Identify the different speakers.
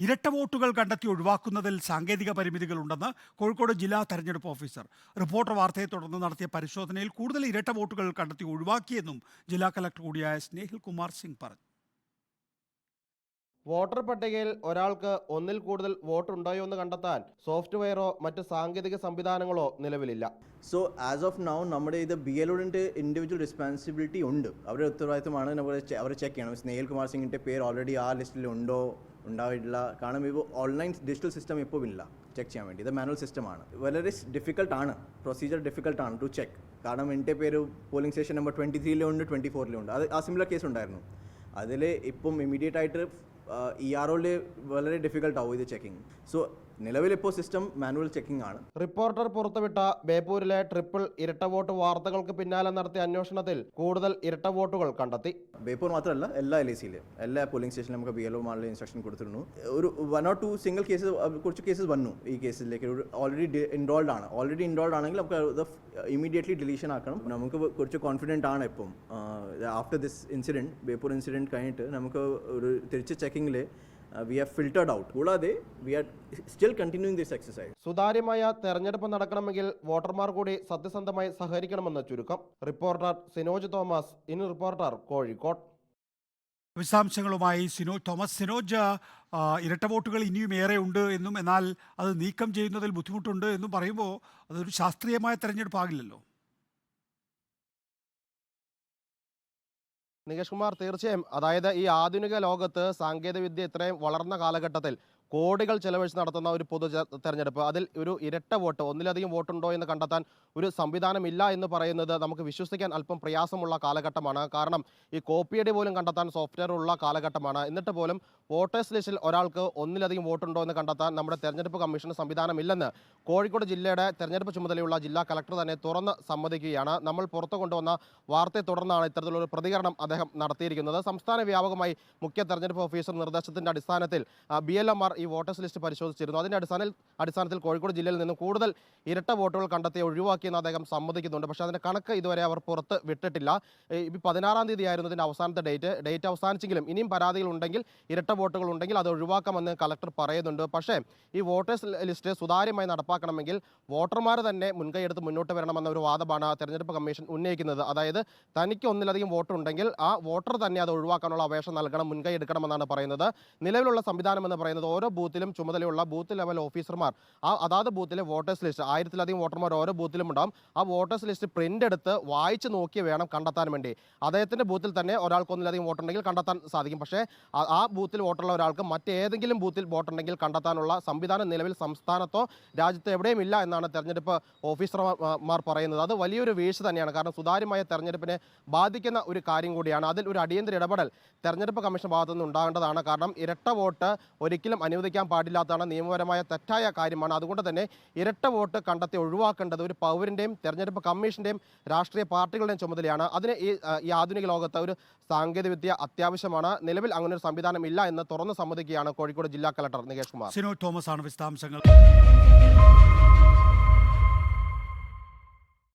Speaker 1: ഇരട്ട വോട്ടുകൾ കണ്ടെത്തി ഒഴിവാക്കുന്നതിൽ സാങ്കേതിക പരിമിതികളുണ്ടെന്ന് കോഴിക്കോട് ജില്ലാ തെരഞ്ഞെടുപ്പ് ഓഫീസർ റിപ്പോർട്ടർ വാർത്തയെ തുടർന്ന് നടത്തിയ പരിശോധനയിൽ കൂടുതൽ ഇരട്ട വോട്ടുകൾ കണ്ടെത്തി ഒഴിവാക്കിയെന്നും ജില്ലാ കലക്ടർ കൂടിയായ സ്നേഹിൽ കുമാർ സിംഗ് പറഞ്ഞു.
Speaker 2: വോട്ടർ പട്ടികയിൽ ഒരാൾക്ക് ഒന്നിൽ കൂടുതൽ വോട്ട് ഉണ്ടോ എന്ന് കണ്ടെത്താൻ സോഫ്റ്റ്വെയറോ മറ്റ് സാങ്കേതിക സംവിധാനങ്ങളോ നിലവിലില്ല.
Speaker 3: സോ ആസ് ഓഫ് നൗ നമ്മുടെ ഇത് ബി എലോഡിന്റെ ഇൻഡിവിജ്വൽ റെസ്പോൺസിബിലിറ്റി ഉണ്ട്. അവരുടെ ഉത്തരവാദിത്തമാണ് നമ്മൾ ചെക്ക് ചെയ്യണം. സ്നേഹിൽ കുമാർ സിംഗിന്റെ പേര് ഓൾറെഡി ആ ലിസ്റ്റിൽ ഉണ്ടോ ഉണ്ടാവില്ല കാരണം ഇപ്പോൾ ഓൺലൈൻ ഡിജിറ്റൽ സിസ്റ്റം ഇപ്പോൾ ഇല്ല. ചെക്ക് ചെയ്യാൻ വേണ്ടി. ഇത് മാനുവൽ സിസ്റ്റമാണ് വളരെ ഡിഫിക്കൽട്ടാണ് പ്രൊസീജിയർ ഡിഫിക്കൽട്ടാണ് ടു ചെക്ക് കാരണം എന്റെ പേര് പോളിംഗ് സ്റ്റേഷൻ നമ്പർ ട്വന്റി ത്രീയിലുണ്ട് ട്വന്റി ഫോറിലുണ്ട് അത് ആ സിമിലർ കേസ് ഉണ്ടായിരുന്നു. അതിൽ ഇപ്പം ഇമ്മീഡിയറ്റ് ആയിട്ട് ഇ ആർ ഒയിൽ വളരെ ഡിഫിക്കൽട്ടാവും ഇത് ചെക്കിങ് സോ നിലവിലിപ്പോൾ സിസ്റ്റം മാനുവൽ ചെക്കിംഗ് ആണ്.
Speaker 2: റിപ്പോർട്ടർ പുറത്തുവിട്ട ബേപ്പൂരിലെ ട്രിപ്പിൾ ഇരട്ട വോട്ട് വാർത്തകൾക്ക് പിന്നാലെ നടത്തിയ അന്വേഷണത്തിൽ കൂടുതൽ ഇരട്ട വോട്ടുകൾ കണ്ടെത്തി.
Speaker 3: ബേപ്പൂർ മാത്രമല്ല എല്ലാ എൽ ഐ സിയിലും എല്ലാ പോളിംഗ് സ്റ്റേഷനിലും നമുക്ക് ബി എൽ ഒ മാളിൽ ഇൻസ്ട്രക്ഷൻ കൊടുത്തിരുന്നു. ഒരു one or two single cases കുറച്ച് കേസസ് വന്നു ഈ കേസിലേക്ക് ഓൾറെഡി ഇൻവോൾവ് ആണ്. ഓൾറെഡി ഇൻവോൾവ് ആണെങ്കിൽ നമുക്ക് അത് ഇമീഡിയറ്റ്ലി ഡിലീഷൻ ആക്കണം. നമുക്ക് കുറച്ച് കോൺഫിഡന്റ് ആണ് ഇപ്പം. After this incident Beypore incident കഴിഞ്ഞിട്ട് നമുക്ക് ഒരു തിരിച്ച് ചെക്കിങ്ങിൽ വി ഹാവ് ഫിൽട്ടേഡ് ഔട്ട് കൂടാതെ we are still continuing this exercise
Speaker 2: സുതാര്യമായ തെരഞ്ഞെടുപ്പ് നടക്കണമെങ്കിൽ വോട്ടർമാർ കൂടി സത്യസന്ധമായി സഹകരിക്കണമെന്ന് ചുരുക്കം. Reporter Sinoj Thomas in reporter Kozhikode.
Speaker 1: വിശദാംശങ്ങളുമായി സിനോജ് തോമസ്. സിനോജ് ഇരട്ട വോട്ടുകൾ ഇനിയും ഏറെ ഉണ്ട് എന്നും എന്നാൽ അത് നീക്കം ചെയ്യുന്നതിൽ ബുദ്ധിമുട്ടുണ്ട് എന്നും പറയുമ്പോൾ അതൊരു ശാസ്ത്രീയമായ തെരഞ്ഞെടുപ്പാകില്ലല്ലോ.
Speaker 2: നികേഷ് കുമാർ തീർച്ചയായും അതായത് ഈ ആധുനിക ലോകത്ത് സാങ്കേതികവിദ്യ ഇത്രയും വളർന്ന കാലഘട്ടത്തിൽ കോടികൾ ചെലവഴിച്ച് നടത്തുന്ന ഒരു പൊതു തെരഞ്ഞെടുപ്പ്. അതിൽ ഒരു ഇരട്ട വോട്ട് ഒന്നിലധികം വോട്ടുണ്ടോ എന്ന് കണ്ടെത്താൻ ഒരു സംവിധാനമില്ല എന്ന് പറയുന്നത് നമുക്ക് വിശ്വസിക്കാൻ അല്പം പ്രയാസമുള്ള കാലഘട്ടമാണ്. കാരണം ഈ കോപ്പിയടി പോലും കണ്ടെത്താൻ സോഫ്റ്റ്വെയർ ഉള്ള കാലഘട്ടമാണ്. എന്നിട്ട് പോലും വോട്ടേഴ്സ് ലിസ്റ്റിൽ ഒരാൾക്ക് ഒന്നിലധികം വോട്ടുണ്ടോ എന്ന് കണ്ടെത്താൻ നമ്മുടെ തെരഞ്ഞെടുപ്പ് കമ്മീഷന് സംവിധാനമില്ലെന്ന് കോഴിക്കോട് ജില്ലയുടെ തെരഞ്ഞെടുപ്പ് ചുമതലയുള്ള ജില്ലാ കളക്ടർ തന്നെ തുറന്ന് സമ്മതിക്കുകയാണ്. നമ്മൾ പുറത്തു കൊണ്ടുവന്ന വാർത്തയെ തുടർന്നാണ് ഇത്തരത്തിലൊരു പ്രതികരണം അദ്ദേഹം നടത്തിയിരിക്കുന്നത്. സംസ്ഥാന വ്യാപകമായി മുഖ്യ തെരഞ്ഞെടുപ്പ് ഓഫീസർ നിർദ്ദേശത്തിന്റെ അടിസ്ഥാനത്തിൽ ബി എൽ എം ആർ ഈ വോട്ടേഴ്സ് ലിസ്റ്റ് പരിശോധിച്ചിരുന്നു. അതിന്റെ അടിസ്ഥാനത്തിൽ അടിസ്ഥാനത്തിൽ കോഴിക്കോട് ജില്ലയിൽ നിന്ന് കൂടുതൽ ഇരട്ട വോട്ടുകൾ കണ്ടെത്തി ഒഴിവാക്കിയെന്ന് അദ്ദേഹം സമ്മതിക്കുന്നുണ്ട്. പക്ഷേ അതിന്റെ കണക്ക് ഇതുവരെ അവർ പുറത്ത് വിട്ടിട്ടില്ല. ഇപ്പോൾ ഇപ്പം പതിനാറാം തീയതി ആയിരുന്നു ഇതിന്റെ അവസാനത്തെ ഡേറ്റ്. ഡേറ്റ് അവസാനിച്ചെങ്കിലും ഇനിയും പരാതികൾ ഉണ്ടെങ്കിൽ ഇരട്ട വോട്ടുകൾ ഉണ്ടെങ്കിൽ അത് ഒഴിവാക്കാമെന്ന് കളക്ടർ പറയുന്നുണ്ട്. പക്ഷേ ഈ വോട്ടേഴ്സ് ലിസ്റ്റ് സുതാര്യമായി നടപ്പാക്കണമെങ്കിൽ വോട്ടർമാർ തന്നെ മുൻകൈയെടുത്ത് മുന്നോട്ട് വരണമെന്ന ഒരു വാദമാണ് തെരഞ്ഞെടുപ്പ് കമ്മീഷൻ ഉന്നയിക്കുന്നത്. അതായത് തനിക്ക് ഒന്നിലധികം വോട്ടുണ്ടെങ്കിൽ ആ വോട്ടർ തന്നെ അത് ഒഴിവാക്കാനുള്ള അപേക്ഷ നൽകണം മുൻകൈ എടുക്കണമെന്നാണ് പറയുന്നത്. നിലവിലുള്ള സംവിധാനം എന്ന് പറയുന്നത് ഓരോ ബൂത്തിലും ചുമതലയുള്ള ബൂത്ത് ലെവൽ ഓഫീസർമാർ ആ അതാത് ബൂത്തിലെ വോട്ടേഴ്സ് ലിസ്റ്റ് ആയിരത്തിലധികം വോട്ടർമാർ ഓരോ ബൂത്തിലും ഉണ്ടാവും. ആ വോട്ടേഴ്സ് ലിസ്റ്റ് പ്രിന്റ് എടുത്ത് വായിച്ച് നോക്കി വേണം കണ്ടെത്താൻ വേണ്ടി. അദ്ദേഹത്തിന്റെ ബൂത്തിൽ തന്നെ ഒരാൾക്ക് ഒന്നിലധികം വോട്ടുണ്ടെങ്കിൽ കണ്ടെത്താൻ സാധിക്കും. പക്ഷേ ആ- ആ ബൂത്തിൽ വോട്ടുള്ള ഒരാൾക്ക് മറ്റേതെങ്കിലും ബൂത്തിൽ വോട്ടുണ്ടെങ്കിൽ കണ്ടെത്താനുള്ള സംവിധാനം നിലവിൽ സംസ്ഥാനത്തോ രാജ്യത്തോ എവിടെയും ഇല്ല എന്നാണ് തെരഞ്ഞെടുപ്പ് ഓഫീസർമാർ പറയുന്നത്. അത് വലിയൊരു വീഴ്ച തന്നെയാണ്. കാരണം സുതാര്യമായ തെരഞ്ഞെടുപ്പിനെ ബാധിക്കുന്ന ഒരു കാര്യം കൂടിയാണ്. അതിൽ ഒരു അടിയന്തര ഇടപെടൽ തെരഞ്ഞെടുപ്പ് കമ്മീഷൻ ഭാഗത്തു നിന്ന് ഉണ്ടാകേണ്ടതാണ്. കാരണം ഇരട്ട വോട്ട് ഒരിക്കലും അനുവദിക്കാൻ പാടില്ലാത്തതാണ് നിയമപരമായ തെറ്റായ കാര്യമാണ്. അതുകൊണ്ട് തന്നെ ഇരട്ട വോട്ട് കണ്ടെത്തി ഒഴിവാക്കേണ്ടത് ഒരു പൗരന്റെയും തെരഞ്ഞെടുപ്പ് കമ്മീഷന്റെയും രാഷ്ട്രീയ പാർട്ടികളുടെയും ചുമതലയാണ്. അതിന് ഈ ഈ ആധുനിക ലോകത്ത് ഒരു സാങ്കേതികവിദ്യ അത്യാവശ്യമാണ്. നിലവിൽ അങ്ങനെ ഒരു സംവിധാനം ഇല്ല എന്ന് തുറന്ന് സമ്മതിക്കുകയാണ് കോഴിക്കോട് ജില്ലാ കളക്ടർ നികേഷ് കുമാർ.
Speaker 1: സിനോ തോമസ് ആണ് വിശദാംശങ്ങൾ.